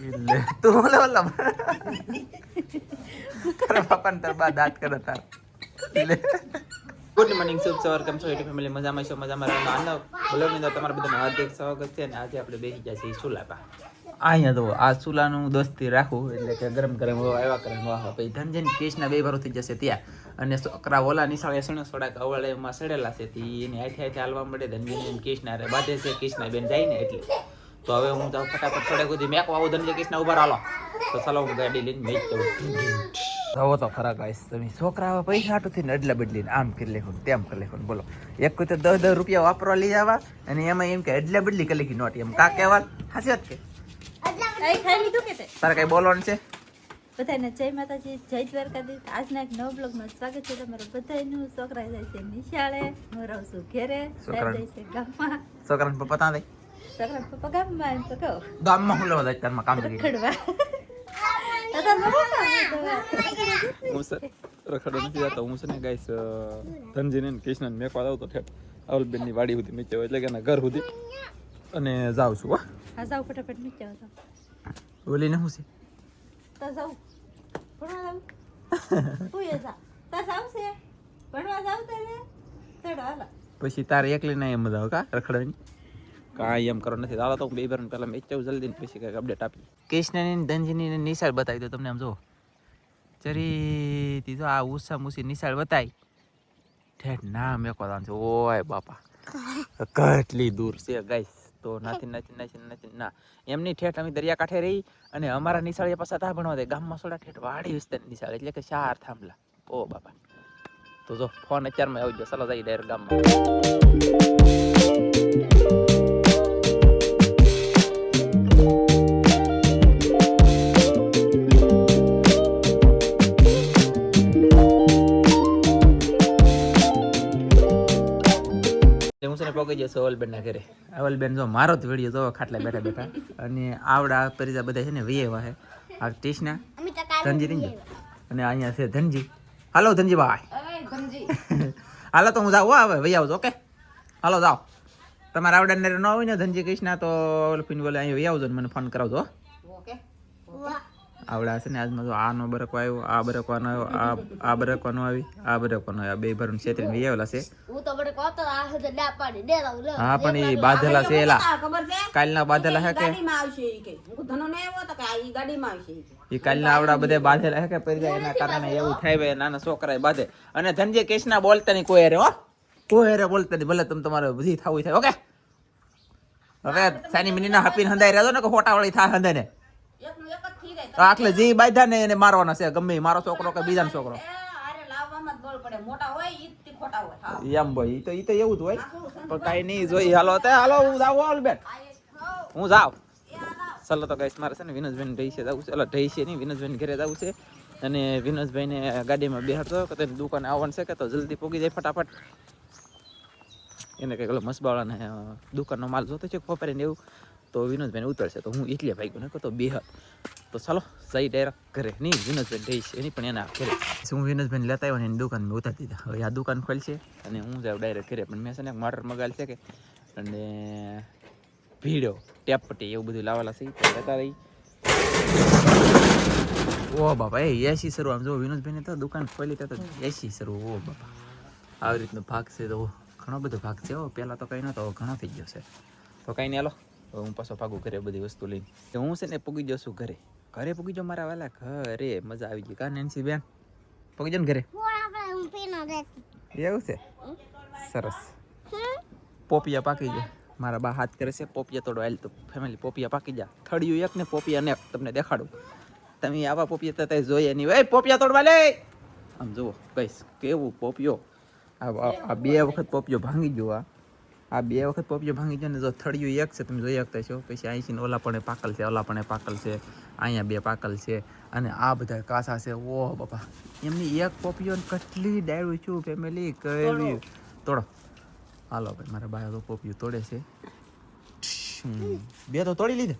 લે તું ઓલે ઓલા તારા પપ્પાને તાર બા દાંત કરે તાર. લે ગુડ મોર્નિંગ શુભ સવાર કેમ છો? યુટ્યુબ ફેમિલી મજામાં છો? મજામાં રહેવાનો આનો બ્લોગની અંદર તમારા બધાનું હાર્દિક સ્વાગત છે અને આજે આપણે બેસી ગયા છીએ સુલા પા અહીંયા તો આ સુલાનું દોસ્તી રાખું એટલે કે ગરમ ગરમ એવા કરે વાહ પછી ધનજન કેશના બે ભરો થઈ જશે ત્યાં. અને છોકરા ઓલા નિશાળે સણે કવળે એમાં સડેલા છે તી એની હાથે હાથે હાલવા મળે ધનજન કેશના રે બાંધે છે કેશના બેન જાય ને એટલે. તો હવે હું તો ફટાફટ પડે સુધી મેક આવું ધનજન કેસના ઊભા રાલો તો ચાલો હું ગાડી લઈને મેક જવું જવો તો ખરા ગાઈસ તમે છોકરા પૈસા આટું થઈને અડલા બદલીને આમ કરી લેખું તેમ કરી લેખું બોલો. એક કોઈ તો દસ દસ રૂપિયા વાપરવા લઈ આવવા અને એમાં એમ કે અડલા બદલી કરી લેખી નોટ. એમ કા કહેવા હાસી વાત છે. કઈ ખાઈ લીધું કે તારે કઈ બોલવાનું છે? બધાને જય માતાજી જય દ્વારકાધીશ. આજના એક નવા બ્લોગમાં સ્વાગત છે તમારું બધાનું. છોકરા જાય છે નિશાળે હું રહું છું ઘેરે જાય છે ગામમાં. છોકરાને પપ્પા ત્યાં પપ્પા ગામમાં એમ તો કહો ગામમાં હું લેવા જાય તારમાં કામ કરી રખડવા હું છે રખડો નથી જતો હું છે ને ગાઈસ ધનજીને ને કૃષ્ણને મેકવા જાવ તો ઠેઠ અવલબેનની વાડી સુધી મેચ્યો એટલે કે એના ઘર સુધી અને જાઉં છું હા હા ફટાફટ શું છે તો જાઉં ભણવા જાઉં તું એ જા તા જાવ છે ભણવા જાવ તે ચડો હાલો પછી તારે એકલી ના એમ મજા આવે કા રખડવાની કાંઈ એમ કરો, નથી. દાદા તો બે પહેલાં પહેલા મેચ્યો જલ્દી પછી કંઈક અપડેટ આપી કૃષ્ણની ધનજીની નિશાળ બતાવી દો તમને આમ જો. ચરી તો આ ઉષા મુસી નિશાળ બતાવી ઠેઠ ના મેકો છે. ઓય બાપા. કેટલી દૂર છે, ગાઈસ. તો નાથી નાથી નાથી નાથી. ના, એમની ઠેઠ અમે દરિયાકાંઠે રહી અને અમારા નિશાળે પાછા તા ભણવા દે. ગામમાં સોડા ઠેઠ વાડી વિસ્તારની નિશાળ, એટલે કે ચાર થાંભલા. ઓ બાપા. તો જો, ફોન અત્યારમાં આવી ગયો ચાલો જઈ ડાયરેક્ટ ગામમાં. પગી જશો અવલબેન ના ઘરે. અવલબેન જો મારો જ વીડિયો જોવો ખાટલા બેઠા બેઠા. અને આવડા પરિજા બધા છે ને વિયેવા છે આ ટીશના. ધનજી રીંજો. અને અહીંયા છે ધનજી. હાલો ધનજી ભાઈ. હાલો તો હું જાઉં હવે વૈયા આવજો ઓકે? હાલો જાઓ. તમારા આવડા ને ન હોય ને ધનજી કૃષ્ણા તો ઓલફીન બોલે અહીંયા વૈયા આવજો ને મને ફોન કરાવજો હો. આવડા છે ને આજમાં જો આનો બરકો આવ્યો આ બરકવાનો આવ્યો આ આ બરકવાનો આવી આ બરકવાનો આવ્યો બે ભરણ છેતરીને વહી આવેલા છે. હું તો પણ એ બાંધેલા છે એલા. કાલના બાંધેલા હે કે? તો એ કાલના આવડા બધે બાંધેલા હે કે? પડી જાય એના કારણે એવું થાય ભાઈ નાના છોકરા બાંધે. અને ધનજે કેશના બોલતા નહીં કોઈ હારે હો. કોઈ હારે બોલતા નહીં ભલે તમે તમારે બધી થવું થાય ઓકે? હવે સાની મિનીના હપીને હંધાઈ રહેજો ને કે ખોટા વાળી થાય હંધાઈ ને આટલે જે બાંધ્યા ને એને મારવાના છે ગમે મારો છોકરો કે બીજાનો છોકરો. એમ ભાઈ તો ઈ તો એવું જ હોય. પણ કાંઈ નહીં જોઈ હાલો તે હાલો હું જાઉં હાલ બેન. હું જાઉં. ચાલો તો ગાઈસ મારે છે ને વિનોદભાઈ રહી છે જવું છે. એટલે રહી છે નહીં વિનોદભાઈ ઘરે જવું છે. અને વિનોદભાઈને ગાડીમાં બેહાડતો કે તેની દુકાને આવવાનું છે કે તો જલ્દી પોગી જાય ફટાફટ. એને કંઈક ઓલો મસબાવાળાને દુકાનનો માલ જોતો છે ખોપરીને એવું. તો વિનોદભાઈને ઉતરશે. તો હું એટલે ભાઈ ગયો તો બે તો ચાલો, જઈ ડાયરેક્ટ ઘરે. નહીં, વિનોદભાઈ જઈશ એની પણ એના ઘરે. હું વિનોદભાઈને લેતા આવ્યો ને એની દુકાનમાં ઉતારી દીધા. હવે આ દુકાન ખોલશે અને હું જાઉં ડાયરેક્ટ ઘરે. પણ મેં છે ને મોટર મગાવેલ છે કે, અને ભીડો ટેપ પટ્ટી એવું બધું લાવેલા છે. તો લેતા રહી. ઓ બાપા, એ એસી શરૂ આમ જો વિનોદભાઈને તો દુકાન ખોલી તો એસી શરૂ. ઓ બાપા, આવી રીતનો ભાગ છે તો ઘણો બધો ભાગ છે ઓ પહેલાં તો કંઈ નહોતો ઘણો થઈ ગયો છે. તો કંઈ નહીં, હાલો. હું પાછો ભાગું ઘરે બધી વસ્તુ લઈને. તો હું છે ને પૂગી જાઉં છું ઘરે. ઘરે પૂગી જાઉં મારા વાલા ઘરે. મજા આવી ગઈ. કા નેન્સી બેન? પૂગી જાઉં ઘરે? એવું છે? સરસ. પોપિયા પાકી જાય મારા બા હાથ કરે છે પોપિયા તોડો હાલ તો ફેમિલી પોપિયા પાકી જા. થળિયું એક ને પોપિયા ને તમને દેખાડું. તમે આવા પોપિયા તો જોઈએ નહીં. એ પોપિયા તોડવા લે! આમ જુઓ કઈશ કેવું પોપિયો. આ બે વખત પોપિયો ભાંગી ગયો આ આ બે વખત પોપિયો ભાંગી જાય ને જો થળિયું એક છે તમે જોઈ શકતા છો. પછી અહીંથી ઓલા પણ પાકલ છે ઓલા પણ પાકલ છે અહીંયા બે પાકલ છે અને આ બધા કાસા છે. ઓહ બાપા. એમની એક પોપિયો કેટલી ડાયરું છું ફેમિલી કેવી તોડો. હાલો ભાઈ મારા બાયો તો પોપિયું તોડે છે. બે તો તોડી લીધે.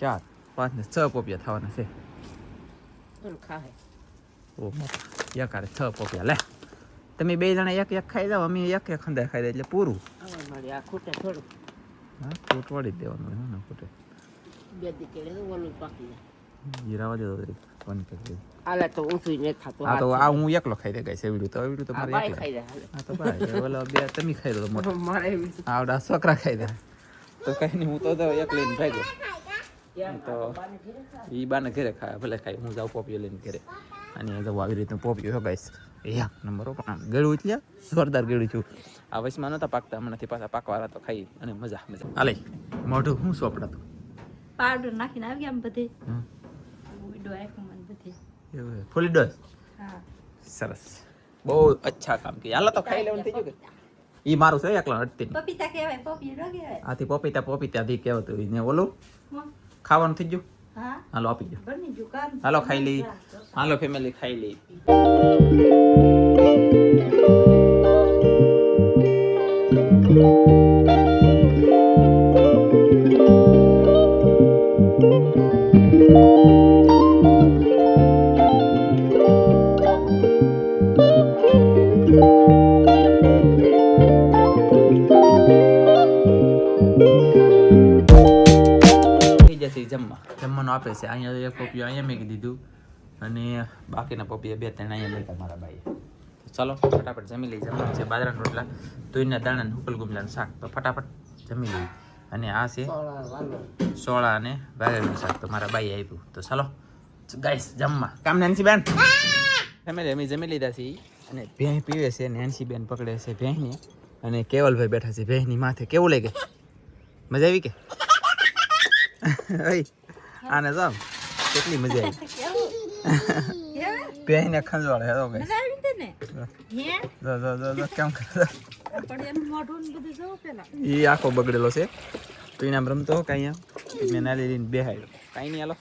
ચાર પાંચ ને છ પોપિયા થવાના છે. ઓ બાપા એક હારે છ પોપિયા લે. તમે બે જણા એક એક ખાઈ જાઓ અમે એક એક ખંદા ખાઈ દે એટલે પૂરું. આ ખૂટે થોડું. હા વાળી જ દેવાનું હોય ને ફૂટે બે દી તો ઓલું પાકી જાય. જીરાવા દેતો તરી કરી દે તો ઊંચું નહીં થતું આ તો આ હું એકલો ખાઈ દે ગાઈસ એવડું તો એવડું તો મારે એકલા. ખાઈ જાય હા તો ભાઈ ઓલા બે તમે ખાઈ દો મોટો. મારે આવડા છોકરા ખાઈ દે તો કઈ નહીં હું તો તો એક લઈને ભાગ્યો તો એ બાને ઘરે ખાય ભલે ખાય હું જાઉં પોપીઓ લઈને ઘરે. અને જવું આવી રીતનું પોપિયો ગાઈસ. એક નંબર પણ ગળું એટલે જોરદાર ગળું છું. આ વચમાં નહોતા પાકતા હમણાંથી પાછા પાકવાળા તો ખાઈ અને મજા મજા. હાલે મોઢું શું સોપડાતું પાવડર નાખીને આવી આમ બધે. ફૂલી ડોઝ હા. સરસ. બહુ અચ્છા કામ કે હાલો તો ખાઈ લેવાનું થઈ ગયું કે? ઈ મારું છે એકલા અડતી પપીતા કહેવાય પપી કહેવાય. આથી પપીતા પપીતા થી કહેવાતું. ને ઓલું? ખાવાનું થઈ ગયું? હાલો આપી દો. હાલો ખાઈ લઈ હાલો ફેમિલી ખાઈ લઈ થઈ આપે છે. અહીંયા એક પપિયો અહીંયા મેં દીધું અને બાકીના પપિયા બે ત્રણ અહીંયા લેતા મારા ભાઈ ચાલો, ફટાફટ જમી લઈ જમવાનું છે બાજરાના રોટલા તુઈના દાણા હુકલ ગુમલાનું શાક. તો ફટાફટ જમી લઈ અને આ છે સોળા અને વાગેલું શાક. તો મારા ભાઈ આપ્યું. તો ચાલો ગાઈસ જમવા. કામ નાનસી બેન ફેમિલી, અમે જમી લીધા છીએ. અને ભેંસ પીવે છે નેન્સી બેન પકડે છે ભેંસને. અને કેવલભાઈ બેઠા છે ભેંસની માથે. કેવું લાગે? મજા આવી કે? આને જાવ કેટલી મજા આવી. પહેને ખંજવાળ હેરો ગઈ મજા આવી ને હે? જો જો જો જો કેમ કરે? ઈ આખો બગડેલો છે. તો એનામ રમતો હો કાંઈ આમ મેં નાલી લઈને બેહાડ્યો. કાંઈ નહીં હાલો.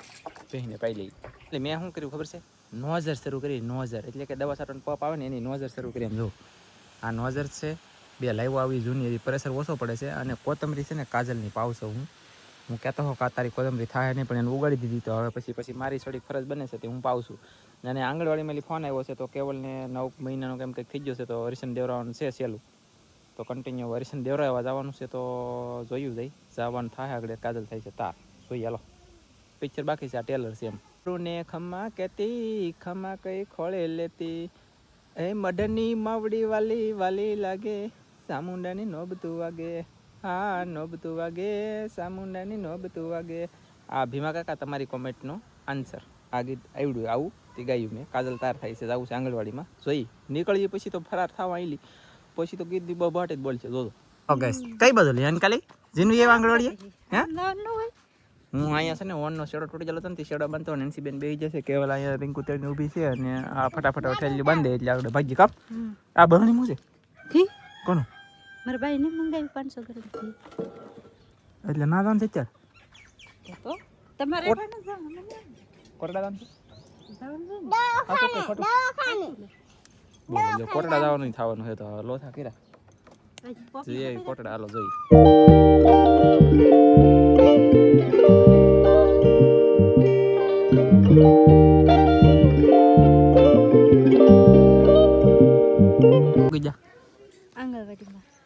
પહેને પાઈ લઈ એટલે મેં શું કર્યું ખબર છે? નોઝર શરૂ કરી નોઝર એટલે કે દવા છાંટવાનો પપ આવે ને એની નોઝર શરૂ કરી એમ જો. આ નોઝર છે બે લાઈવો આવી જૂની એવી પ્રેશર ઓછો પડે છે અને કોથમરી છે ને કાજલની પાવસો હું હું કહેતો હો કે તારી કોથમરી થાય નહીં, પણ એને ઉગાડી દીધી તો હવે પછી પછી મારી થોડીક ફરજ બને છે તે હું પાઉં છું. અને આંગણવાડીમાં ફોન આવ્યો છે તો કેવલને નવ મહિનાનો કેમ કંઈક થઈ ગયો છે તો હરિશન દેવરાવાનું છે સહેલું તો કન્ટિન્યુ હરિશન દેવરાવા જવાનું છે તો જોયું જઈ જવાનું થાય આગળ કાજલ થાય છે તાર. જોઈએ હાલો. પિક્ચર બાકી છે, આ ટેલર છે એમ. ને ખમા કેતી ખમા કઈ ખોળે લેતી. એ મઢની માવડી વાલી વાલી લાગે, સામુંડાની નોબતું વાગે. હા નોબતું વાગે સામુંડાની નોબતું વાગે. આ ભીમા કાકા તમારી કોમેન્ટનો આન્સર. આ ગીત આવડ્યું આવું તે ગાયું મેં. કાજલ તાર થાય છે આવું છે આંગણવાડીમાં. જોઈ નીકળીએ પછી તો ફરાર થવા આવી પછી તો ગીત બબાટ જ બોલશે જોજો. ઓકે કઈ બધું લે કાલે જીનવી એવા આંગણવાડીએ? હે? ના ન હોય. હું અહીંયા છે ને ઓનનો શેડો તૂટી ગયેલો હતો ને તે શેડો બાંધતો એનસી બેન બેસી જશે. કેવલ અહીંયા રિંકુ તેડની ઊભી છે અને આ ફટાફટ ઠેલી બાંધે એટલે આગળ ભાગી કાપ. આ બહણી હું છે કોનું? મારા ભાઈને મંગાવી પાંચસો ગ્રામથી એટલે ના દાન છે તો તમારે કોરડા દાન છે કોટડા જવાનું થવાનું છે તો લોથા કર્યા? કોટડા હાલો જોઈ.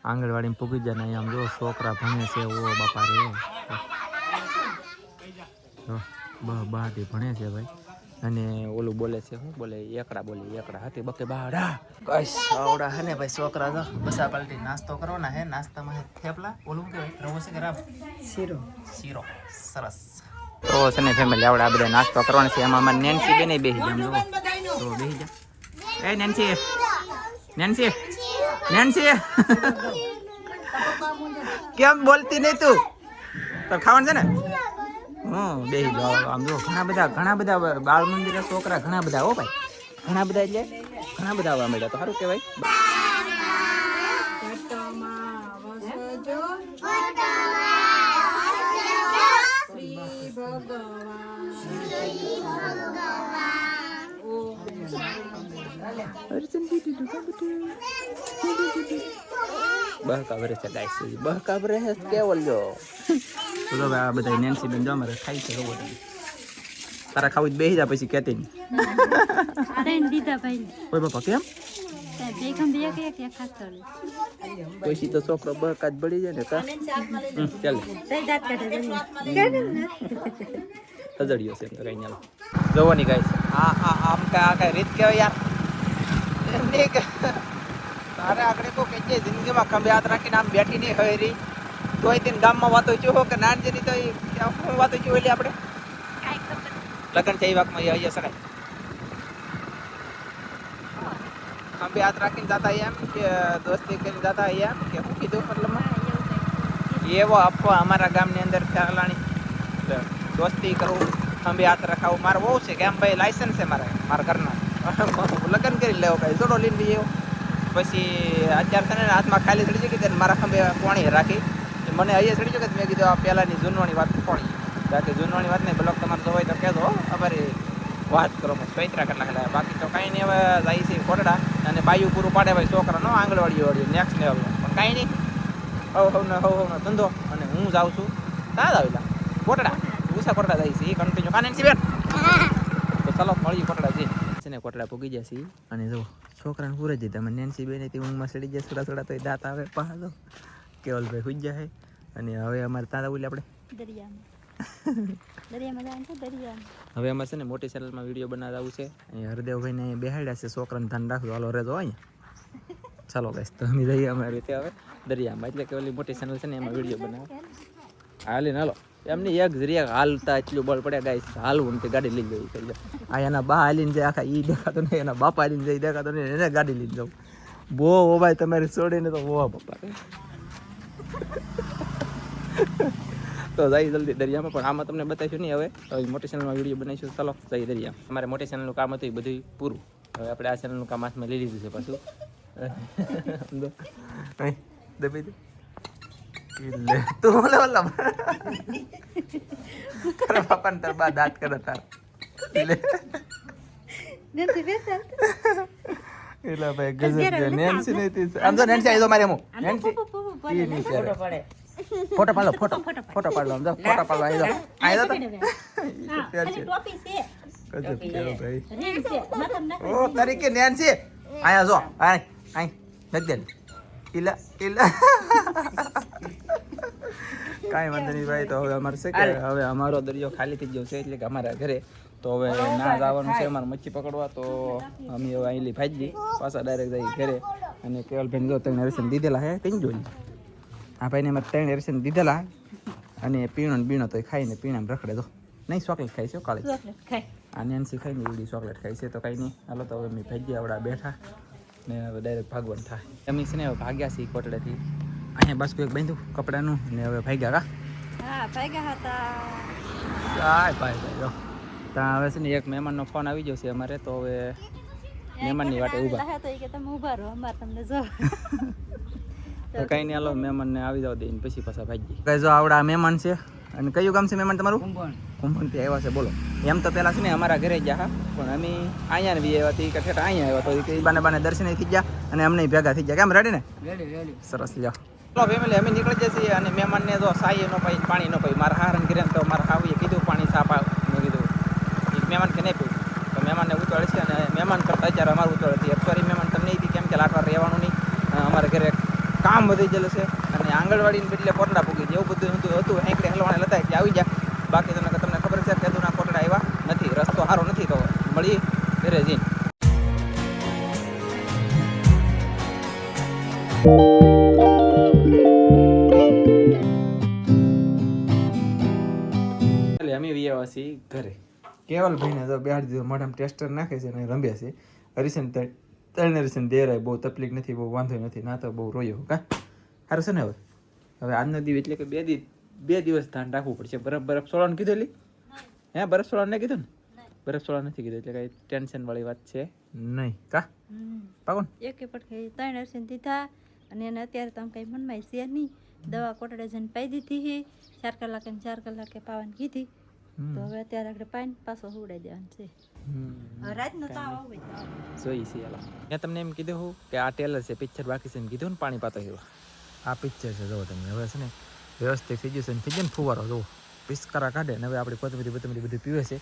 આંગણવાડીમાં પૂગી જાય ને આમ જો છોકરા ભણે છે ઓ બાપા રે. જો, બા બાટી ભણે છે ભાઈ. અને ઓલું બોલે છે શું બોલે એકડા બોલે એકડા હતી બકે બાડા. કઈ આવડા હે ને ભાઈ છોકરા જો. બસા પાલટી નાસ્તો કરવાના હે નાસ્તામાં હે થેપલા. ઓલું કહેવાય રવો છે કે રાબ શીરો. શીરો. સરસ. તો છે ને ફેમિલી આવડે આ બધા નાસ્તો કરવાનો છે. એમાં અમારે નેન્સી બેને બેસી જાય તો બેસી જા. એ નેન્સી નેન્સી. નેન્સી કેમ બોલતી નહીં તું? તો ખાવાનું છે ને? હું બે આમ જો, ઘણા બધા ઘણા બધા બાળ મંદિર છોકરા, ઘણા બધા હો ભાઈ. ઘણા બધા એટલે? ઘણા બધા આવવા મળ્યા તો સારું કહેવાય. બહકા ભરે છે ગાઈસ બહકા ભરે છે કેવલ જો તો તો ભાઈ આ બધા નેન્સી બેન જો અમારે ખાઈ છે રોબોટ તારા ખાવું જ બેસી જા પછી કહેતી નહીં અરે દીધા ભાઈ ઓય બાપા કેમ બે ગમ બે કે કે ખાતો પછી તો છોકરો બકાત બળી જાય ને કા અને શાકમાં લઈ હમ, ચાલ તઈ દાંત કાઢે છે. સજડ્યો છે એમ તો કઈ ન્યાલો જોવાની ગાય આ આ આમ કા આ કઈ રીત કહેવાય યાર એમની તારે આગળ કોઈ કે છે જિંદગીમાં ખંભે હાથ રાખીને આમ બેઠી નહીં હોય તો તોય તેને ગામમાં વાતો જો કે નાનજીની તો હું વાતો જો એટલે આપણે? લગ્ન છે એ વાકમાં અહીંયા શકાય. ખંભે હાથ રાખીને જાતા એમ કે દોસ્તી કરીને જાતા એમ કે હું કીધું મતલબ એવો અફવા અમારા ગામની અંદર ખ્યાલાણી દોસ્તી કરવું ખંભે હાથ રખાવું. મારે બહુ છે કે એમ ભાઈ લાયસન્સ છે મારે મારા ઘરના. લગ્ન કરી લેવો કાંઈ. જોડો લઈને લઈ એવો પછી અત્યારે છે ને હાથમાં ખાલી ચડી ગઈ કે મારા ખંભે પોણી રાખી. મને અહીંયા ચડી ગયું કે મેં કીધું આ પહેલાંની જૂનવાણી વાત પોણી બાકી જૂનવાણી વાત નહીં બ્લોક તમારે જોવાય તો કહેજો. અમારી વાત કરો પૈત્રા કેટલા ખેલાય બાકી તો કાંઈ નહીં, હવે જાય છે કોટડા અને બાયું પૂરું પાડે ભાઈ છોકરાનો આંગણવાડી વાળી નેક્સ્ટ લેવલ પણ કાંઈ નહીં. હવ હવનો હવ હવનો ધંધો. અને હું જાઉં છું ના જ આવેલા કોટડા ઉષા કોટડા જાય છે. એ કન્ટિન્યુ કાને બેન? તો ચાલો, મળીએ કોટડા જઈ છે ને કોટડા પૂગી છે અને જો છોકરાને પૂરે જઈ તમે નેન્સી બેન હતી ઊંઘમાં સડી જાય થોડા થોડા તો દાંત આવે. પહાડો કેવલ ભાઈ હુઈ જાય અને હવે અમારે તારા બોલે આપણે દરિયામાં. હવે અમારે છે ને મોટી ચેનલમાં વીડિયો બનાવતા આવું છે. અહીંયા હરદેવભાઈને અહીંયા બેહાડ્યા છે છોકરાને ધ્યાન રાખજો હાલો રહેજો અહીંયા. ચાલો ગાઈસ તો અમે જઈએ અમારી રીતે હવે દરિયામાં. એટલે કે ઓલી મોટી ચેનલ છે ને એમાં વીડિયો બનાવો. હાલી હાલો. એમને એક જરિયા હાલતા એટલું બળ પડ્યા ગાય હાલવું તે ગાડી લઈ જવી કરી આ એના બા હાલીને જાય આખા ઈ દેખાતો નહીં એના બાપા હાલીને જાય દેખાતો નહીં એને ગાડી લઈને જવું બો ઓ ભાઈ તમારે છોડીને તો બો પપ્પા. તો જઈ જલ્દી દરિયામાં પણ આમાં તમને બતાવીશું નહીં હવે. હવે મોટી ચેનલમાં વીડિયો બનાવીશું. ચાલો જઈ દરિયા. અમારે મોટી ચેનલનું કામ હતું એ બધું પૂરું. હવે આપણે આ ચેનલનું કામ હાથમાં લઈ લીધું છે પાછું. દબાઈ દે. લે, તું ઓલા ઓલા તારા બાપાને તારા બા દાંત કરે તાર લે નથી બેસતા એલા ભાઈ ગજબ નેન્સી નહીં આમ તો નેન્સી આવી તો મારે હું નેન્સી ઈ નહીં છે ફોટો પાડો ફોટો ફોટો પાડો આમ જાઓ ફોટો પાડો આવી જાઓ આવી જાઓ તો. ઓ તરીકે નેન્સી આયા જો આય આય લખ દે ઇલા ઇલા કાંઈ વાંધો નહીં ભાઈ તો હવે અમારે છે કે હવે અમારો દરિયો ખાલી થઈ ગયો છે એટલે કે અમારા ઘરે. તો હવે ના જવાનું છે અમારે મચ્છી પકડવા તો અમે હવે અહીંલી ભાજી પાછા ડાયરેક્ટ જઈ ઘરે. અને કેવલભાઈ જો ત્રણ એરસન દીધેલા હે કઈ જોઈ? આ ભાઈને અમારે ત્રણ એરસન દીધેલા. અને પીણો ને બીણો તો ખાઈને પીણામાં રખડે દો નહીં ચોકલેટ ખાઈ છે કાલે. આને નેન્સી ખાઈને એવડી ચોકલેટ ખાઈ છે તો કાંઈ નહીં. હાલો તો હવે અમે ભાગ્યા આવડા બેઠા. ને હવે ડાયરેક્ટ ભાગવાન થાય. અમે છે ને ભાગ્યા છીએ કોટડેથી. અહીંયા બસ એક બાંધ્યું કપડાનું ને હવે ભાગ્યા કા? હા ભાગ્યા હતા. કાય ભાઈ ભાઈ જો. ત્યાં હવે છે ને એક મહેમાનનો ફોન આવી ગયો છે અમારે તો હવે મહેમાનની વાટે ઊભા. લાહે તો ઈ કે તમે ઊભા રહો અમારે તમને જો. તો કંઈ નહીં હાલો મહેમાનને આવી જાવ દઈને પછી પાછા ભાગી કઈ જો આવડા મહેમાન છે. અને કયું ગામ છે મહેમાન તમારું? કુંભણથી આવ્યા છે બોલો. એમ તો પેલા છે ને અમારા ઘરે ગયા હા. પણ અમે અહીંયા બી આવ્યા હતી કે અહીંયા આવ્યા તો એ બાને બાને દર્શન થઈ ગયા અને અમને ભેગા થઈ ગયા. કેમ રેડી ને? સરસ લ્યો. ચલો ફેમિલી અમે નીકળી જઈએ અને મહેમાનને જો સાઈ નો પાઈ પાણી નો પાઈ મારા હારણ ઘરે તો મારા હાવીએ કીધું, પાણી સાફ મેં કીધું મહેમાન કે નહીં પીવું તો મહેમાનને ઉતાળે છે અને મહેમાન કરતા અત્યારે અમારું ઉતાળે હતી. અત્યારે મહેમાન તમને હતી કેમ કે લાકડા રહેવાનું નહીં. અમારે ઘરે કામ વધી ગયેલું છે અને આંગણવાડીને બદલે કોટડા પૂગી એવું બધું હતું હતું. હેંકડે હલવાણે લતા કે આવી જાય બાકી તમને તમને ખબર છે કે ના કોટડા આવ્યા નથી. રસ્તો સારો નથી કેવલભાઈને તો બેહાડી દીધો મોઢામાં ટેસ્ટર નાખે છે અને રમ્યા છે. હરીશન ત્રણ હરીશન દેરાય બહુ તકલીફ નથી બહુ વાંધો નથી ના તો બહુ રોયો કા? સારું છે ને હવે? હવે આજનો દિવસ એટલે કે બે દી બે દિવસ ધ્યાન રાખવું પડશે. બરફ બરફ સોળાને કીધું લી હે બરફ સોળાને કીધું ને? બરફ સોળા નથી કીધું એટલે કાંઈ ટેન્શન વાળી વાત છે. નહીં. કા? પાકોન એક પટકે ત્રણ હરીશન દીધા અને એને અત્યારે તો કઈ મનમાં છે નહીં. દવા કોટડે જઈને પાઈ દીધી ચાર કલાકે ચાર કલાકે પાવાની કીધી. તો હવે અત્યારે આપણે પાણી પાછો સુવડાવી દેવાનું છે. રાતનો તાવ આવે જોઈ છે હાલો. મેં તમને એમ કીધું હું કે આ ટેલર છે પિક્ચર બાકી છે એમ કીધું ને પાણી પાતો એવો આ પિક્ચર છે તમે. હવે છે ને વ્યવસ્થિત થઈ ગયું છે ને થઈ ગયું ને ફુવારો જુઓ. પિસ્કારા કાઢે ને હવે આપણી કોથમરી બતમરી બધું પીવે છે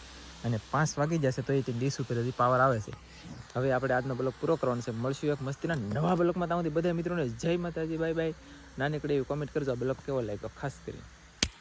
અને પાંચ વાગી જશે તો એ ડીશ ઉપર હજી પાવર આવે છે. હવે આપણે આજનો બ્લોક પૂરો કરવાનો છે. મળશું એક મસ્તીના નવા બ્લોકમાં ત્યાં સુધી. બધા મિત્રોને જય માતાજી બાય બાય. નાનકડી એવી કોમેન્ટ કરજો. આ બ્લોગ કેવો લાગ્યો? ખાસ કરીને.